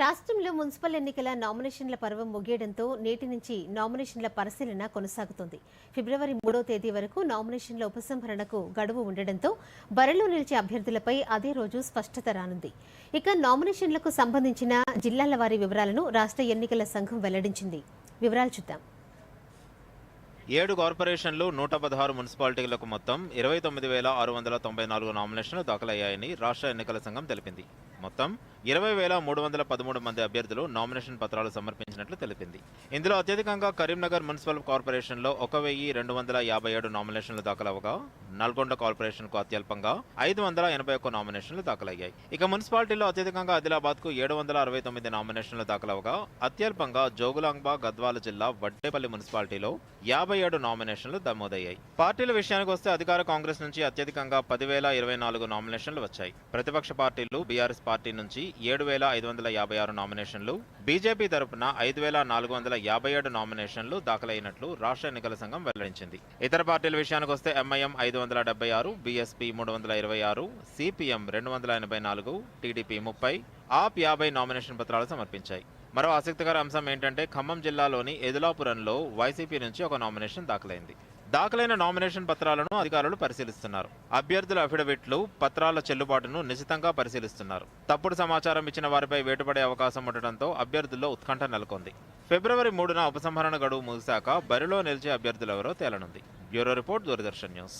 రాష్ట్రంలో మున్సిపల్ ఎన్నికల నామినేషన్ల పర్వం ముగియడంతో నేటి నుంచి నామినేషన్ల పరిశీలన కొనసాగుతుంది. ఫిబ్రవరి మూడో తేదీ వరకు నామినేషన్ల ఉపసంహరణకు గడువు ఉండడంతో బరిలో నిలిచే అభ్యర్థులపై అదే రోజు స్పష్టత రానుంది. ఇక నామినేషన్లకు సంబంధించిన జిల్లాల వారి వివరాలను రాష్ట్ర ఎన్నికల సంఘం వెల్లడించింది. వివరాలు చూద్దాం. ఏడు కార్పొరేషన్లు నూట పదహారు మున్సిపాలిటీలకు మొత్తం ఇరవై తొమ్మిది వేల ఆరు వందల తొంభై నాలుగు నామినేషన్లు దాఖలయ్యాయని రాష్ట్ర ఎన్నికల సంఘం తెలిపింది. మొత్తం ఇరవై వేల మూడు వందల పదమూడు మంది అభ్యర్థులు నామినేషన్ పత్రాలు సమర్పించినట్లు తెలిపింది. ఇందులో అత్యధికంగా కరీంనగర్ మున్సిపల్ కార్పొరేషన్లో ఒక వెయ్యి రెండు వందల యాభై ఏడు నామినేషన్లు దాఖలవగా నల్గొండ కార్పొరేషన్కు అత్యల్పంగా ఐదు వందల ఎనభై ఒక్క నామినేషన్లు దాఖలయ్యాయి. ఇక మున్సిపాలిటీలో అత్యధికంగా ఆదిలాబాద్కు ఏడు వందల అరవై తొమ్మిది నామినేషన్లు దాఖలవగా అత్యల్పంగా జోగులాంబ గద్వాల జిల్లా వడ్డేపల్లి మున్సిపాలిటీలో యాభై ఏడు నామినేషన్లు నమోదయ్యాయి. పార్టీల విషయానికి వస్తే అధికార కాంగ్రెస్ నుంచి అత్యధికంగా పదివేల ఇరవై నాలుగు నామినేషన్లు వచ్చాయి. ప్రతిపక్ష పార్టీలు బీఆర్ఎస్ పార్టీ నుంచి ఏడు వేల ఐదు వందల యాభై ఆరు నామినేషన్లు బీజేపీ తరపున ఐదు వేల నాలుగు వందల యాభై ఏడు నామినేషన్లు దాఖలైనట్లు రాష్ట్ర ఎన్నికల సంఘం వెల్లడించింది. ఇతర పార్టీల విషయానికి వస్తే ఎంఐఎం ఐదు వందల డెబ్బై ఆరు బీఎస్పీ మూడు వందల ఇరవై ఆరు సిపిఎం రెండు వందల ఎనభై నాలుగు టీడీపీ ముప్పై ఆప్ యాభై నామినేషన్ పత్రాలు సమర్పించాయి. మరో ఆసక్తికర అంశం ఏంటంటే ఖమ్మం జిల్లాలోని ఎదులాపురంలో వైసీపీ నుంచి ఒక నామినేషన్ దాఖలైంది. దాఖలైన నామినేషన్ పత్రాలను అధికారులు పరిశీలిస్తున్నారు. అభ్యర్థుల అఫిడవిట్లు పత్రాల చెల్లుబాటును నిశితంగా పరిశీలిస్తున్నారు. తప్పుడు సమాచారం ఇచ్చిన వారిపై వేటుపడే అవకాశం ఉండటంతో అభ్యర్థుల్లో ఉత్కంఠ నెలకొంది. ఫిబ్రవరి మూడున ఉపసంహరణ గడువు ముగిశాక బరిలో నిలిచే అభ్యర్థులెవరో తేలనుంది. Bureau report Doordarshan news.